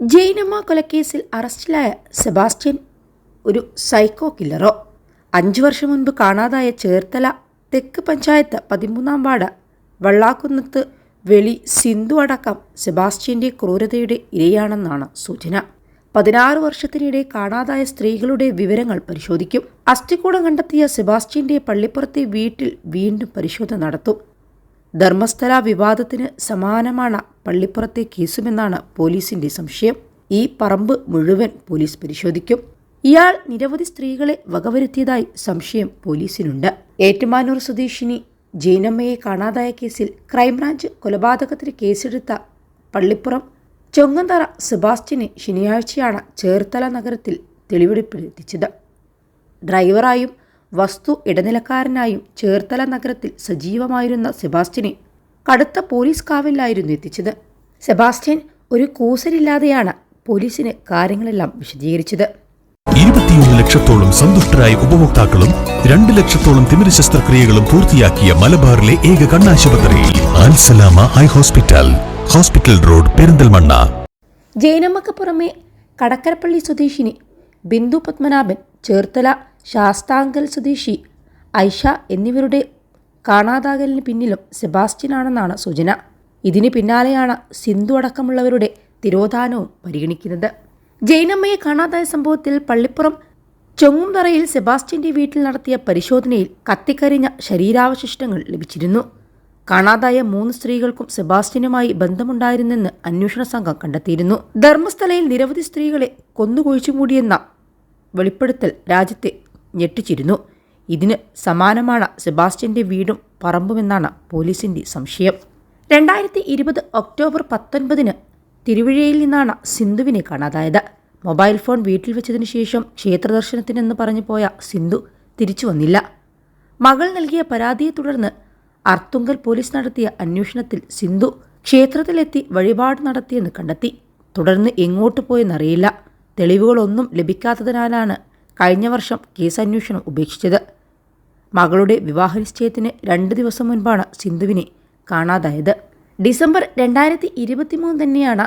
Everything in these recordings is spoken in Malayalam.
ജൈനമ്മ കൊലക്കേസിൽ അറസ്റ്റിലായ സെബാസ്റ്റ്യൻ ഒരു സൈക്കോ കില്ലറോ. അഞ്ചു വർഷം മുൻപ് കാണാതായ ചേർത്തല തെക്ക് പഞ്ചായത്ത് പതിമൂന്നാം വാർഡ് വള്ളാക്കുന്നത്ത് വെളി സിന്ധു അടക്കം സെബാസ്റ്റ്യന്റെ ക്രൂരതയുടെ ഇരയാണെന്നാണ് സൂചന. പതിനാറ് വർഷത്തിനിടെ കാണാതായ സ്ത്രീകളുടെ വിവരങ്ങൾ പരിശോധിക്കും. അസ്ഥികൂടം കണ്ടെത്തിയ സെബാസ്റ്റ്യന്റെ പള്ളിപ്പുറത്തെ വീട്ടിൽ വീണ്ടും പരിശോധന നടത്തും. ധർമ്മസ്ഥല വിവാദത്തിന് സമാനമാണ് പള്ളിപ്പുറത്തെ കേസുമെന്നാണ് പോലീസിന്റെ സംശയം. ഈ പറമ്പ് മുഴുവൻ പോലീസ് പരിശോധിക്കും. ഇയാൾ നിരവധി സ്ത്രീകളെ വകവരുത്തിയതായി സംശയം പോലീസിനുണ്ട്. ഏറ്റുമാനൂർ സ്വദേശിനി ജൈനമ്മയെ കാണാതായ കേസിൽ ക്രൈംബ്രാഞ്ച് കൊലപാതകത്തിന് കേസെടുത്ത പള്ളിപ്പുറം ചൊങ്ങന്തറ സെബാസ്റ്റ്യനെ ശനിയാഴ്ചയാണ് ചേർത്തല നഗരത്തിൽ തെളിവെടുപ്പിലെത്തിച്ചത് ഡ്രൈവറായും വസ്തു ഇടനിലക്കാരനായും ചേർത്തല നഗരത്തിൽ സജീവമായിരുന്ന സെബാസ്റ്റ്യനെ കടുത്ത പോലീസ് കാവലിലായിരുന്നു എത്തിച്ചത്. സെബാസ്റ്റ്യൻ ഒരു കൂസലില്ലാതെയാണ് പോലീസിന് കാര്യങ്ങളെല്ലാം വിശദീകരിച്ചത്. ഇരുപത്തിയൊന്ന് ലക്ഷത്തോളം സന്തുഷ്ടരായ ഉപഭോക്താക്കളും രണ്ട് ലക്ഷത്തോളം തിമിര ശസ്ത്രക്രിയകളും പൂർത്തിയാക്കിയ മലബാറിലെ ഏക കണ്ണാശുപത്രിയിൽ Al Salama eye hospital hospital road Perinthalmanna. ജൈനമ്മക്ക് പുറമെ കടക്കരപ്പള്ളി സ്വദേശിനി ബിന്ദു പത്മനാഭൻ ചേർത്തല ശാസ്താങ്കൽ സ്വദേശി ഐഷ എന്നിവരുടെ കാണാതാകലിന് പിന്നിലും സെബാസ്റ്റ്യനാണെന്നാണ് സൂചന. ഇതിന് പിന്നാലെയാണ് സിന്ധു അടക്കമുള്ളവരുടെ തിരോധാനവും പരിഗണിക്കുന്നത്. ജൈനമ്മയെ കാണാതായ സംഭവത്തിൽ പള്ളിപ്പുറം ചൊങ്ങുംതറയിൽ സെബാസ്റ്റ്യന്റെ വീട്ടിൽ നടത്തിയ പരിശോധനയിൽ കത്തിക്കരിഞ്ഞ ശരീരാവശിഷ്ടങ്ങൾ ലഭിച്ചിരുന്നു. കാണാതായ മൂന്ന് സ്ത്രീകൾക്കും സെബാസ്റ്റ്യനുമായി ബന്ധമുണ്ടായിരുന്നെന്ന് അന്വേഷണ സംഘം കണ്ടെത്തിയിരുന്നു. ധർമ്മസ്ഥലയിൽ നിരവധി സ്ത്രീകളെ കൊന്നുകൊഴിച്ചുകൂടിയെന്ന വെളിപ്പെടുത്തൽ രാജ്യത്തെ ഞെട്ടിച്ചിരുന്നു. ഇതിന് സമാനമാണ് സെബാസ്റ്റ്യന്റെ വീടും പറമ്പുമെന്നാണ് പോലീസിന്റെ സംശയം. രണ്ടായിരത്തി ഇരുപത് ഒക്ടോബർ പത്തൊൻപതിന് തിരുവഴിയിൽ നിന്നാണ് സിന്ധുവിനെ കാണാതായത്. മൊബൈൽ ഫോൺ വീട്ടിൽ വെച്ചതിനു ശേഷം ക്ഷേത്രദർശനത്തിനെന്ന് പറഞ്ഞു പോയ സിന്ധു തിരിച്ചു വന്നില്ല. മകൾ നൽകിയ പരാതിയെ തുടർന്ന് അർത്തുങ്കൽ പോലീസ് നടത്തിയ അന്വേഷണത്തിൽ സിന്ധു ക്ഷേത്രത്തിലെത്തി വഴിപാട് നടത്തിയെന്ന് കണ്ടെത്തി. തുടർന്ന് എങ്ങോട്ട് പോയെന്നറിയില്ല. തെളിവുകളൊന്നും ലഭിക്കാത്തതിനാലാണ് കഴിഞ്ഞ വർഷം കേസ് അന്വേഷണം ഉപേക്ഷിച്ചത്. മകളുടെ വിവാഹ നിശ്ചയത്തിന് രണ്ട് ദിവസം മുൻപാണ് സിന്ധുവിനെ കാണാതായത്. ഡിസംബർ രണ്ടായിരത്തി ഇരുപത്തിമൂന്ന് തന്നെയാണ്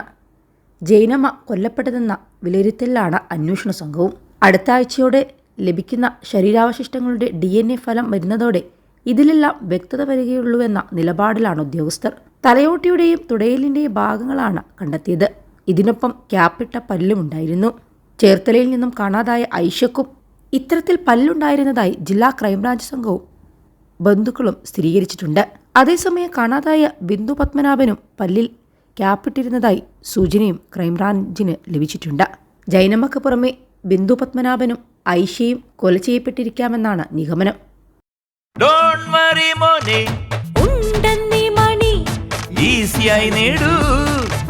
ജൈനമ്മ കൊല്ലപ്പെട്ടതെന്ന വിലയിരുത്തലിലാണ് അന്വേഷണ സംഘവും. അടുത്ത ആഴ്ചയോടെ ലഭിക്കുന്ന ശരീരാവശിഷ്ടങ്ങളുടെ ഡി എൻ എ ഫലം വരുന്നതോടെ ഇതിലെല്ലാം വ്യക്തത വരികയുള്ളൂവെന്ന നിലപാടിലാണ് ഉദ്യോഗസ്ഥർ. തലയോട്ടിയുടെയും തുടയലിന്റെയും ഭാഗങ്ങളാണ് കണ്ടെത്തിയത്. ഇതിനൊപ്പം ക്യാപ്പിട്ട പല്ലുമുണ്ടായിരുന്നു. ചേർത്തലയിൽ നിന്നും കാണാതായ ഐഷക്കും ഇത്തരത്തിൽ പല്ലുണ്ടായിരുന്നതായി ജില്ലാ ക്രൈംബ്രാഞ്ച് സംഘവും ബന്ധുക്കളും സ്ഥിരീകരിച്ചിട്ടുണ്ട്. അതേസമയം കാണാതായ ബിന്ദു പത്മനാഭനും പല്ലിൽ ക്യാപ്പിട്ടിരുന്നതായി സൂചനയും ക്രൈംബ്രാഞ്ചിന് ലഭിച്ചിട്ടുണ്ട്. ജൈനമ്മക്ക് പുറമെ ബിന്ദു പത്മനാഭനും ഐഷയും കൊല ചെയ്യപ്പെട്ടിരിക്കാമെന്നാണ് നിഗമനം. ഡോൺ വറി മോനെ. ഉണ്ടെന്നീ മണി. ഈസിയായി നേടൂ.